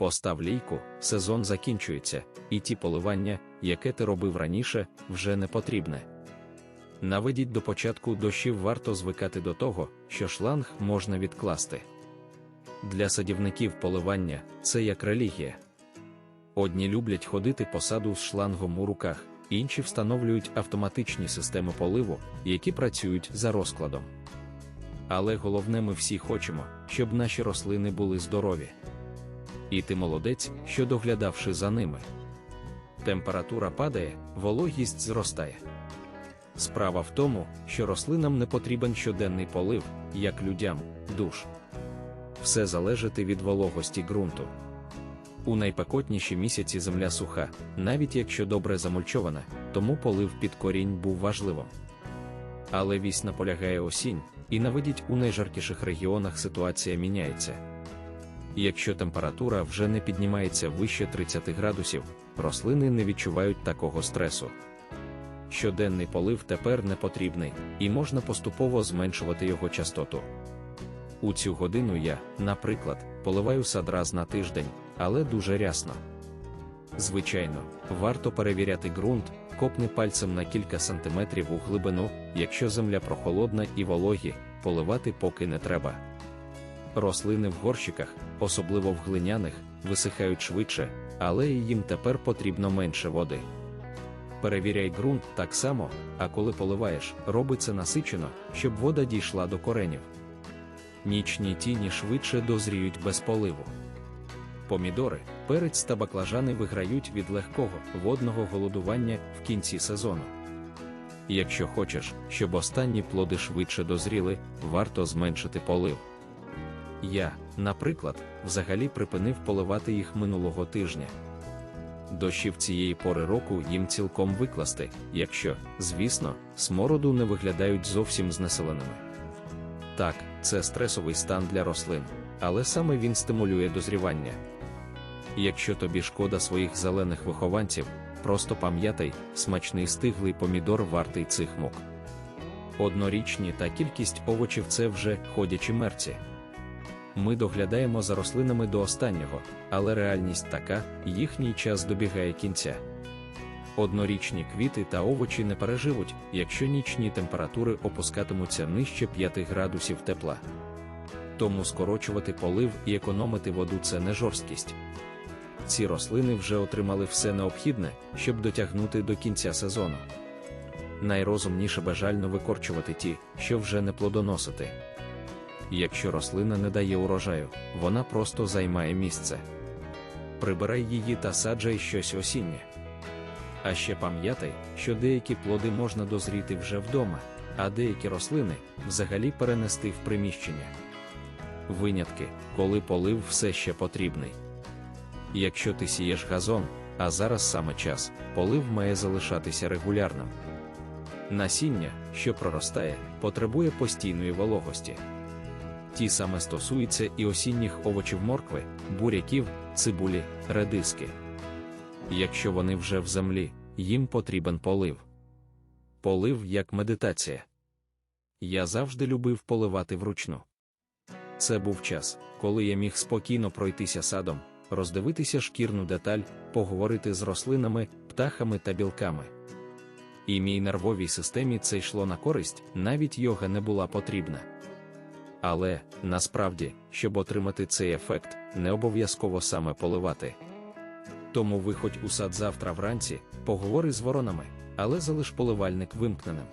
Постав лійку, сезон закінчується, і ті поливання, яке ти робив раніше, вже не потрібне. Наведіть до початку дощів варто звикати до того, що шланг можна відкласти. Для садівників поливання це як релігія. Одні люблять ходити по саду з шлангом у руках, інші встановлюють автоматичні системи поливу, які працюють за розкладом. Але головне, ми всі хочемо, щоб наші рослини були здорові. І ти молодець, що доглядавши за ними. Температура падає, вологість зростає. Справа в тому, що рослинам не потрібен щоденний полив, як людям, душ. Все залежить від вологості ґрунту. У найпекотніші місяці земля суха, навіть якщо добре замульчована, тому полив під корінь був важливим. Але вісь наполягає осінь, і наведіть у найжаркіших регіонах ситуація міняється. Якщо температура вже не піднімається вище 30 градусів, рослини не відчувають такого стресу. Щоденний полив тепер не потрібний, і можна поступово зменшувати його частоту. У цю годину я, наприклад, поливаю сад раз на тиждень, але дуже рясно. Звичайно, варто перевіряти ґрунт, копни пальцем на кілька сантиметрів у глибину, якщо земля прохолодна і вологі, поливати поки не треба. Рослини в горщиках, особливо в глиняних, висихають швидше, але їм тепер потрібно менше води. Перевіряй ґрунт так само, а коли поливаєш, роби це насичено, щоб вода дійшла до коренів. Нічні тіні швидше дозріють без поливу. Помідори, перець та баклажани виграють від легкого водного голодування в кінці сезону. Якщо хочеш, щоб останні плоди швидше дозріли, варто зменшити полив. Я, наприклад, взагалі припинив поливати їх минулого тижня. Дощів цієї пори року їм цілком викласти, якщо, звісно, смороду не виглядають зовсім знеселеними. Так, це стресовий стан для рослин, але саме він стимулює дозрівання. Якщо тобі шкода своїх зелених вихованців, просто пам'ятай, смачний стиглий помідор вартий цих мук. Однорічні та кількість овочів це вже ходячі мерці. Ми доглядаємо за рослинами до останнього, але реальність така, їхній час добігає кінця. Однорічні квіти та овочі не переживуть, якщо нічні температури опускатимуться нижче 5 градусів тепла. Тому скорочувати полив і економити воду це не жорсткість. Ці рослини вже отримали все необхідне, щоб дотягнути до кінця сезону. Найрозумніше бажально викорчувати ті, що вже не плодоносити. Якщо рослина не дає урожаю, вона просто займає місце. Прибирай її та саджай щось осіннє. А ще пам'ятай, що деякі плоди можна дозріти вже вдома, а деякі рослини взагалі перенести в приміщення. Винятки, коли полив все ще потрібний. Якщо ти сієш газон, а зараз саме час, полив має залишатися регулярним. Насіння, що проростає, потребує постійної вологості. Ті саме стосується і осінніх овочів моркви, буряків, цибулі, редиски. Якщо вони вже в землі, їм потрібен полив. Полив як медитація. Я завжди любив поливати вручну. Це був час, коли я міг спокійно пройтися садом, роздивитися шкірну деталь, поговорити з рослинами, птахами та білками. І мій нервовій системі це йшло на користь, навіть йога не була потрібна. Але насправді, щоб отримати цей ефект, не обов'язково саме поливати. Тому виходь у сад завтра вранці, поговори з воронами, але залиш поливальник вимкненим.